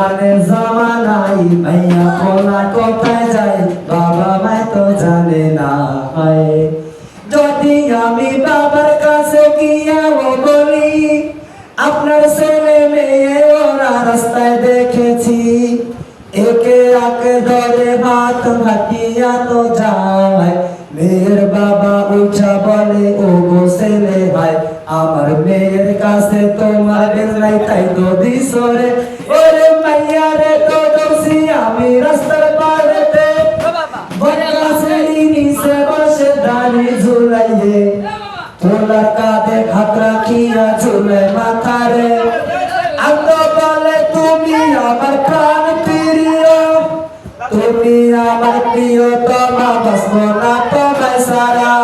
কত মানে জামানাই মাইয়া পোলা কোথায় যায়? বাবা মাই তো জানে না হায়। যদি আমি বাবার কাছে গিয়া বলি, আপনার ছেলে মেয়ে ওরা রাস্তায় দেখেছি। একে আকে ধরে ভাত ভাটিয়া তো যায়। মেয়ের বাবা উঠা বলে ও গো ছেলে ভাই, আমার মেয়ের কাছে তোমার বেলাই তাই তো দিশরে ওরে তোলার কাঁধে হাত রাখিয়া ঝুলে মাথারে। আন্ত বলে, তুমি আমার প্রাণ প্রিয়। তুমি আমার প্রিয় তোমা বসব না তোমায় সারা।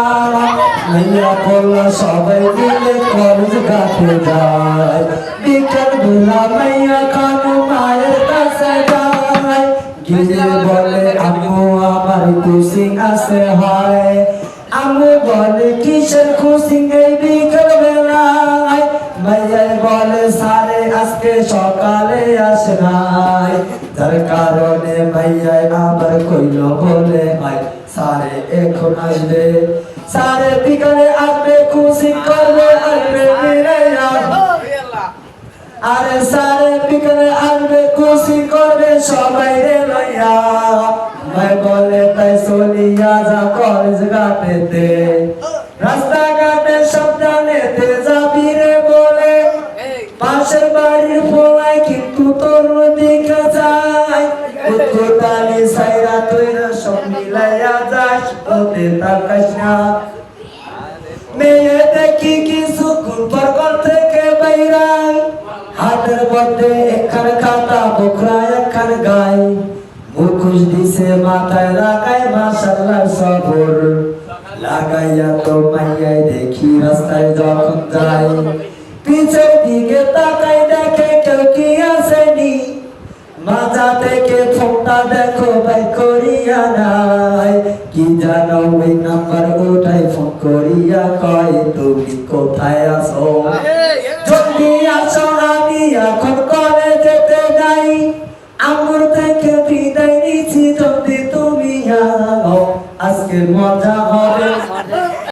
মাইয়া বলল সবাই মিলে কলেজ ঘাটে যায়। বিকেল বেলা মাইয়া কানু মায়ের কাছে যায়। গিয়ে বলে, আম্মু, আমার কুসিং আছে হয়। আম্মু বলে, কিসের খুশি নাই। যার কারণে মাইয়াই আবার কইল, বলে, ভাই, সারে এখন আসবে। সারে বিকালে আসবে, খুশি করবে, আসবে আরে সারে বিকেলে আসবে, খুশি করবে সবাই রে লইয়া ভাই বলে, তাই চলিয়া যা কলেজ ঘাটেতে। রাস্তাঘাটে যায়। মাথায় লাগাই মাশাল্লাহ সবর। লাগাইয়া তো যাই। পিছের দিকে তাকাই দেখে কেউ কি মাথা ফোনটা দেখো, ভাই, করিয়া নাই। কি জানো ওই নাম্বার ওটাই ফোন করিয়া কয়, তুমি কোথায় আসো যদি আসো আমি এখন যাই? আমার থেকে বিদায় যদি তুমি আজকে মজা